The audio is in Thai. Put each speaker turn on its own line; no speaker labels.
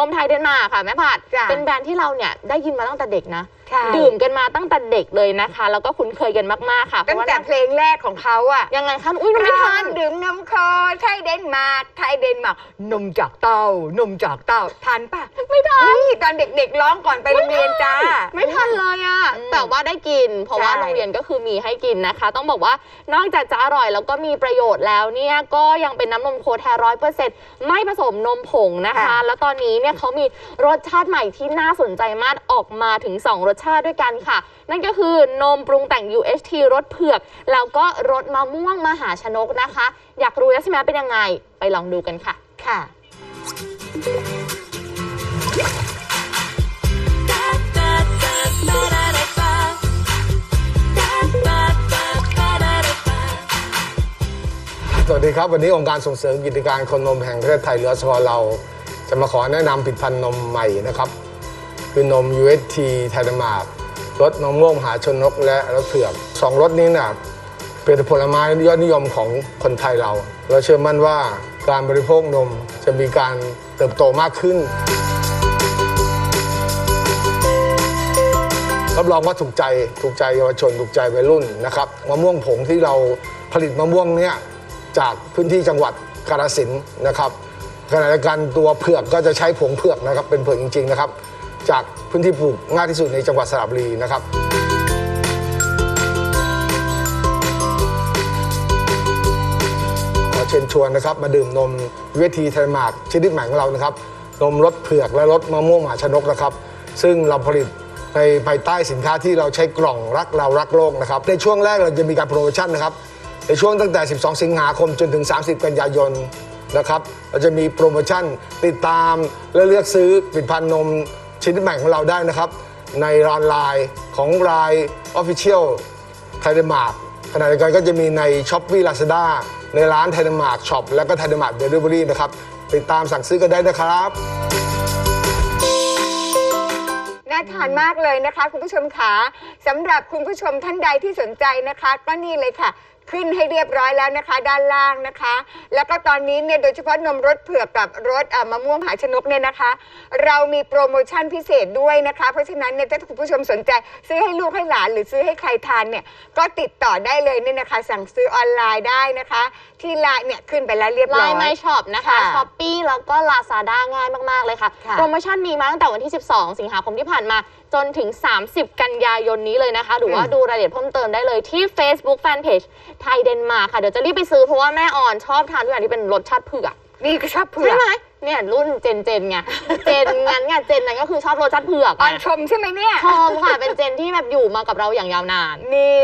นมไทยเดนมาร์กค่ะแม่ผัด
จ้ะ
เป็นแบรนด์ที่เราเนี่ยได้ยินมาตั้งแต่เด็กนะ
ใช่
ดื่มกันมาตั้งแต่เด็กเลยนะคะ แล้วก็คุ้นเคยกันมากๆค่ะเพ
ตั้
ราะ
ง
ว่า
แต่เพลงแรกของเขาอะ
ยังไงคะอุ้ยมันไม่ทัน
ดื่มน้ำคอไทยเดนมาร์กไทยเดนมาร์กนมจากเต้านมจากเต้าทันปะ
ไม่ทัน
นี่ตอนเด็กๆร้องก่อนไปโรงเรียนจ้า
ไม่ทันเลยอะ
อืม
แต่ว่าได้กิน เพราะว่า
ใช่
โรงเรียนก็คือมีให้กินนะคะ ต้องบอกว่านอกจากจะอร่อยแล้วก็มีประโยชน์แล้วเนี่ยก็ยังเป็นน้ำนมโคแท้ร้อยเปอร์เซ็นต์ไม่ผสมนมผงนะคะ แล้วตอนนี้เนี่ยเขามีรสชาติใหม่ที่น่าสนใจมากออกมาถึง 2 รสชาติด้วยกันค่ะ นั่นก็คือนมปรุงแต่ง UHT รสเผือก แล้วก็รสมะม่วงมหาชนกนะคะ อยากรู้แล้วใช่ไหมเป็นยังไง ไปลองดูกันค่ะ
ค่ะ
สวัสดีครับ วันนี้องค์การส่งเสริมกิจการคนนมแห่งประเทศไทยหรืออสวเรา จะมาขอแนะนำผลิตภัณฑ์นมใหม่นะครับ คือนม UST ไทยมาร์รสนมม่วงมหาชนกและรสเผือกสองรสนี้นะเป็นผลไม้ยอดนิยมของคนไทยเรา เราเชื่อมั่นว่าการบริโภคนมจะมีการเติบโตมากขึ้นรับรองว่าถูกใจถูกใจเยาวชนถูกใจวัยรุ่นนะครับมะม่วงผงที่เราผลิตมะม่วงเนี่ยจากพื้นที่จังหวัดกาฬสินธุ์นะครับขณะเดียวกันตัวเผือกก็จะใช้ผงเผือกนะครับเป็นเผือกจริง ๆ นะครับ จากพื้นที่ปลูกง่ายที่สุดในจังหวัดสระบุรีนะครับขอเชิญชวนนะครับมาดื่มนมเวทีไทยมาร์กชนิดใหม่ของเรานะครับ นมรสเผือกและรสมะม่วงมาชนกนะครับ ซึ่งเราผลิตในภายใต้สินค้าที่เราใช้กล่องรักเรารักโลกนะครับ ในช่วงแรกเราจะมีการโปรโมชั่นนะครับ ในช่วงตั้งแต่ 12 สิงหาคมจนถึง 30 กันยายนนะครับ เราจะมีโปรโมชั่นติดตามและเลือกซื้อผลิตภัณฑ์นม ชนิดใหม่ของเราได้นะครับ ในออนไลน์ของราย Official ไทยเดนมาร์กขณะเดียวกันก็จะมีใน s h อ p e e Lazada ในร้านไทยเดนมาร์กช็อปและก็ไทยเดนมาร์กเดลิเวอรี่นะครับติดตามสั่งซื้อกันได้นะครับ
น่าทานมากเลยนะคะ คุณผู้ชมขาสำหรับคุณผู้ชมท่านใดที่สนใจนะคะ ก็นี่เลยค่ะ ขึ้นให้เรียบร้อยแล้วนะคะ ด้านล่างนะคะ แล้วก็ตอนนี้เนี่ยโดยเฉพาะนมรสเผือกกับรสเอ่อมะม่วงมหาชนกเนี่ยนะคะ เรามีโปรโมชั่นพิเศษด้วยนะคะ เพราะฉะนั้นเนี่ยถ้าคุณผู้ชมสนใจซื้อให้ลูกให้หลานหรือซื้อให้ใครทานเนี่ยก็ติดต่อได้เลยเนี่ยนะคะ สั่งซื้อออนไลน์ได้นะคะ ที่ไลน์เนี่ยขึ้นไปแล้วเรียบ
ไล
ร้อย
น์ไมช็อปนะคะ
ค่ะ
ช้อปปี้แล้วก็ลาซาด้าง่ายมากๆเลยค่ะ
ค่ะ
โปรโมชั่นมีมาตั้งแต่วันที่ 12 สิงหาคมที่ผ่านมา จนถึง 30 กันยายนนี้เลยนะคะ หรือว่า
อืม
ดูรายละเอียดเพิ่มเติมได้เลยที่ Facebook Fanpage ไทยเดนมาร์กค่ะ เดี๋ยวจะรีบไปซื้อเพราะว่าแม่ออนชอบทานทุกอย่างที่เป็นรสชาติเผือก
นี่ก็ชอบเผื
ใช่
อก
ไหมเนี่ยรุ่นเจนเจนไงเจนงั้นไงเจนนั้นก็คือชอบรสชาติเผือก
ออน
ไง
ชมใช่ไหมเนี่ย
ชอบค่ะเป็นเจนที่แบบอยู่มากับเราอย่างยาวนาน
นี่